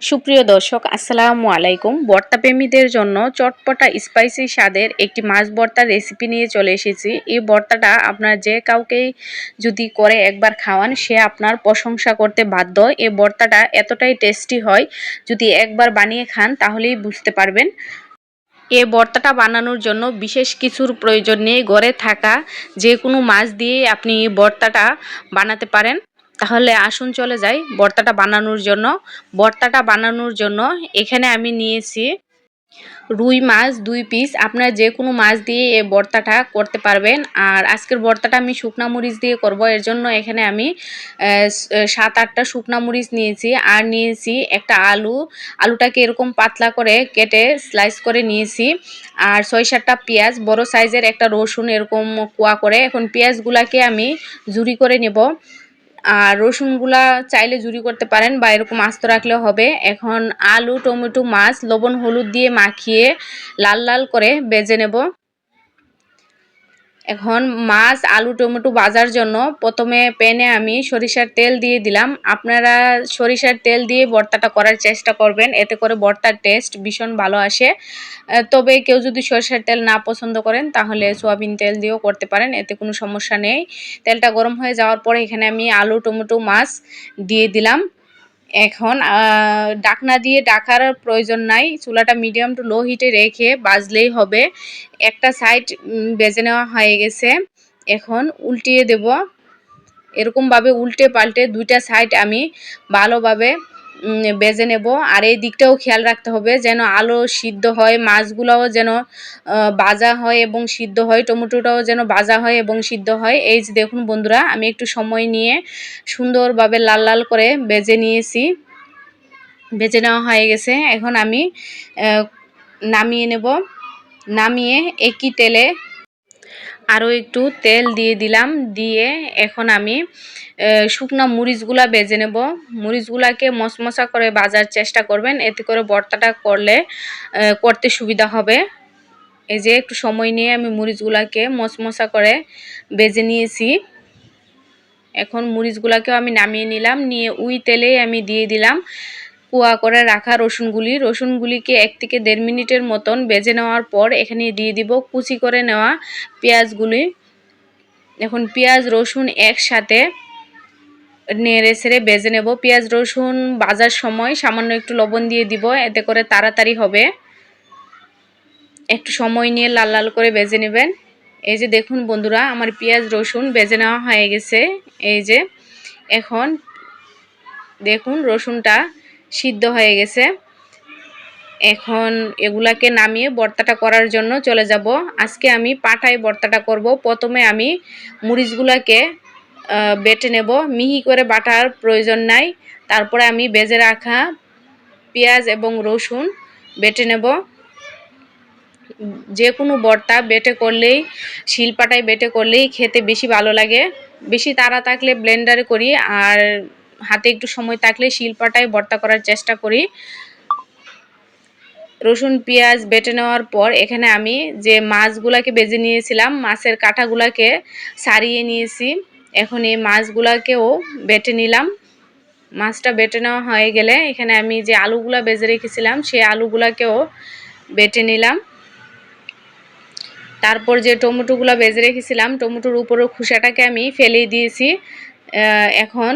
সুপ্রিয় দর্শক, আসসালামু আলাইকুম। ভর্তা প্রেমীদের জন্য চটপটা স্পাইসি স্বাদের একটি মাছ ভর্তার রেসিপি নিয়ে চলে এসেছি। এই ভর্তাটা আপনার যে কাউকেই যদি করে একবার খাওয়ান, সে আপনার প্রশংসা করতে বাধ্য। এই ভর্তাটা এতটাই টেস্টি হয়, যদি একবার বানিয়ে খান, তাহলেই বুঝতে পারবেন। এ ভর্তাটা বানানোর জন্য বিশেষ কিছুর প্রয়োজন নেই। ঘরে থাকা যে কোনো মাছ দিয়ে আপনি এই ভর্তাটা বানাতে পারেন। তাহলে আসুন চলে যাই বর্তাটা বানানোর জন্য। বর্তাটা বানানোর জন্য এখানে আমি নিয়েছি রুই মাছ দুই পিস আপনার যে কোনো মাছ দিয়ে এই বর্তাটা করতে পারবেন। আর আজকের বর্তাটা আমি শুকনা মরিচ দিয়ে করব। এর জন্য এখানে আমি সাত, আটটা শুকনা মরিচ নিয়েছি। আর নিয়েছি একটা আলু। আলুটাকে এরকম পাতলা করে কেটে স্লাইস করে নিয়েছি। আর ছয়, সাতটা পেঁয়াজ, বড় সাইজের একটা রসুন এরকম কুয়া করে। এখন পেঁয়াজগুলাকে আমি জুরি করে নেব। আর রসুনগুলা চাইলে জুরি করতে পারেন বা এরকম আস্ত রাখলে হবে। এখন আলু, টমেটো, মাছ, লবণ, হলুদ দিয়ে মাখিয়ে লাল লাল করে বেজে নেব। এখন মাছ, আলু, টমেটো বাজার জন্য প্রথমে প্যানে আমি সরিষার তেল দিয়ে দিলাম। আপনারা সরিষার তেল দিয়ে ভর্তাটা করার চেষ্টা করবেন, এতে করে ভর্তার টেস্ট ভীষণ ভালো আসে। তবে কেউ যদি সরিষার তেল না পছন্দ করেন, তাহলে সোয়াবিন তেল দিয়েও করতে পারেন, এতে কোনো সমস্যা নেই। তেলটা গরম হয়ে যাওয়ার পরে এখানে আমি আলু, টমেটো, মাছ দিয়ে দিলাম। এখন ডাকনা দিয়ে ডাকার প্রয়োজন নাই। চুলাটা মিডিয়াম টু লো হিটে রেখে বাজলেই হবে। একটা সাইড বেজে নেওয়া হয়ে গেছে। এখন উল্টিয়ে দেব। এরকমভাবে উল্টে পাল্টে দুইটা সাইড আমি ভালোভাবে বেজে নেব। আর এই দিকটাও খেয়াল রাখতে হবে যেন আলো সিদ্ধ হয়, মাছগুলোও যেন বাজা হয় এবং সিদ্ধ হয়, টমেটোটাও যেন বাজা হয় এবং সিদ্ধ হয়। এই যে দেখুন বন্ধুরা, আমি একটু সময় নিয়ে সুন্দরভাবে লাল লাল করে বেজে নিয়েছি। বেজে নেওয়া হয়ে গেছে। এখন আমি নামিয়ে নেব। নামিয়ে একই তেলে আরও একটু তেল দিয়ে দিলাম, দিয়ে এখন আমি শুকনো মরিচগুলা বেজে নেব। মরিচগুলাকে মশমশা করে বাজার চেষ্টা করবেন, এতে করে ভর্তাটা করলে করতে সুবিধা হবে। এই যে একটু সময় নিয়ে আমি মরিচগুলাকে মশমশা করে বেজে নিয়েছি। এখন মরিচগুলাকেও আমি নামিয়ে নিলাম, নিয়ে উই তেলেই আমি দিয়ে দিলাম। কুয়া করে রাখা রসুনগুলি। রসুনগুলিকে এক থেকে দেড় মিনিটের মতন বেজে নেওয়ার পর এখানে দিয়ে দিব কুচি করে নেওয়া পেঁয়াজগুলি। এখন পেঁয়াজ, রসুন একসাথে নেড়ে সেড়ে বেজে নেব। পেঁয়াজ, রসুন বাজার সময় সামান্য একটু লবণ দিয়ে দিব, এতে করে তাড়াতাড়ি হবে। একটু সময় নিয়ে লাল লাল করে বেজে নেবেন। এই যে দেখুন বন্ধুরা, আমার পেঁয়াজ, রসুন বেজে নেওয়া হয়ে গেছে। এই যে এখন দেখুন রসুনটা সিদ্ধ হয়ে গেছে। এখন এগুলাকে নামিয়ে বর্তাটা করার জন্য চলে যাব। আজকে আমি পাটায় বর্তাটা করব। প্রথমে আমি মরিচগুলাকে বেটে নেব। মিহি করে বাটার প্রয়োজন নাই। তারপরে আমি বেজে রাখা পেঁয়াজ এবং রসুন বেটে নেব। যে কোনো বর্তা বেটে করলেই, শিলপাটায় বেটে করলেই খেতে বেশি ভালো লাগে। বেশি তাড়া থাকলে ব্লেন্ডারে করি আর হাতে একটু সময় থাকলে শিলপাটায় বর্তা করার চেষ্টা করি। রসুন, পেঁয়াজ বেটে নেওয়ার পর এখানে আমি যে মাছগুলাকে বেজে নিয়েছিলাম, মাছের কাঁটাগুলাকে সারিয়ে নিয়েছি। এখন এই মাছগুলাকেও বেটে নিলাম। মাছটা বেটে নেওয়া হয়ে গেলে এখানে আমি যে আলুগুলা বেজে রেখেছিলাম, সেই আলুগুলাকেও বেটে নিলাম। তারপর যে টমেটোগুলো বেজে রেখেছিলাম, টমেটোর উপরের খুসাটাকে আমি ফেলে দিয়েছি। এখন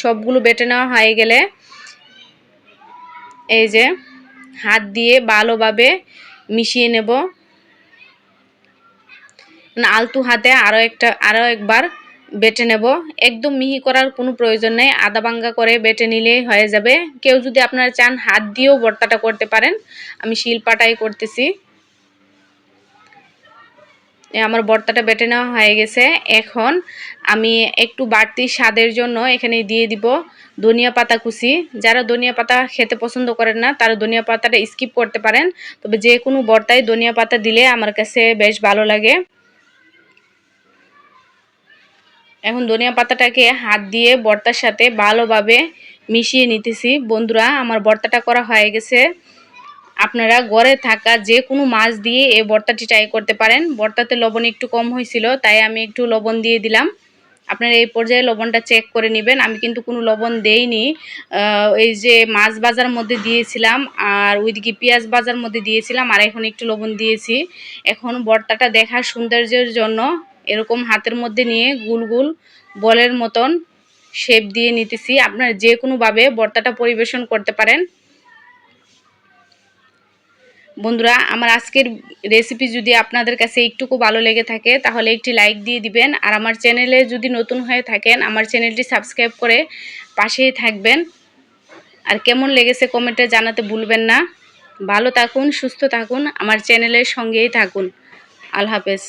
সবগুলো বেটে নেওয়া হয়ে গেলে এই যে হাত দিয়ে ভালোভাবে মিশিয়ে নেব। আলতু হাতে আরও একটা আরও একবার বেটে নেব। একদম মিহি করার কোনো প্রয়োজন নেই। আদা বাঙ্গা করে বেটে নিলেই হয়ে যাবে। কেউ যদি আপনারা চান, হাত দিয়েও ভর্তাটা করতে পারেন। আমি শিলপাটাই করতেছি। আমার বর্তাটা বেটে নেওয়া হয়ে গেছে। এখন আমি একটু বাড়তি স্বাদের জন্য এখানে দিয়ে দিব ধনিয়া পাতা কুচি। যারা ধনিয়া পাতা খেতে পছন্দ করেন না, তারা ধনিয়া পাতাটা স্কিপ করতে পারেন। তবে যে কোনো বর্তায় ধনিয়া পাতা দিলে আমার কাছে বেশ ভালো লাগে। এখন ধনিয়া পাতাটাকে হাত দিয়ে বর্তার সাথে ভালোভাবে মিশিয়ে নিতেছি। বন্ধুরা, আমার বর্তাটা করা হয়ে গেছে। আপনারা গড়ে থাকা যে কোনো মাছ দিয়ে এই বর্তাটি ট্রাই করতে পারেন। বর্তাতে লবণ একটু কম হয়েছিল, তাই আমি একটু লবণ দিয়ে দিলাম। আপনারা এই পর্যায়ে লবণটা চেক করে নেবেন। আমি কিন্তু কোনো লবণ দেইনি। এই যে মাছ বাজার মধ্যে দিয়েছিলাম আর ওইদিকে পেঁয়াজ বাজার মধ্যে দিয়েছিলাম, আর এখন একটু লবণ দিয়েছি। এখন ভর্তাটা দেখার সৌন্দর্যের জন্য এরকম হাতের মধ্যে নিয়ে গুল গুল বলের মতন শেপ দিয়ে নিতেছি। আপনারা যে কোনোভাবে ভর্তাটা পরিবেশন করতে পারেন। বন্ধুরা, আমার আজকের রেসিপি যদি আপনাদের কাছে একটুকু ভালো লেগে থাকে, তাহলে একটি লাইক দিয়ে দিবেন। আর আমার চ্যানেলে যদি নতুন হয়ে থাকেন, আমার চ্যানেলটি সাবস্ক্রাইব করে পাশেই থাকবেন। আর কেমন লেগেছে কমেন্টে জানাতে ভুলবেন না। ভালো থাকুন, সুস্থ থাকুন, আমার চ্যানেলের সঙ্গেই থাকুন। আল্লাহ হাফেজ।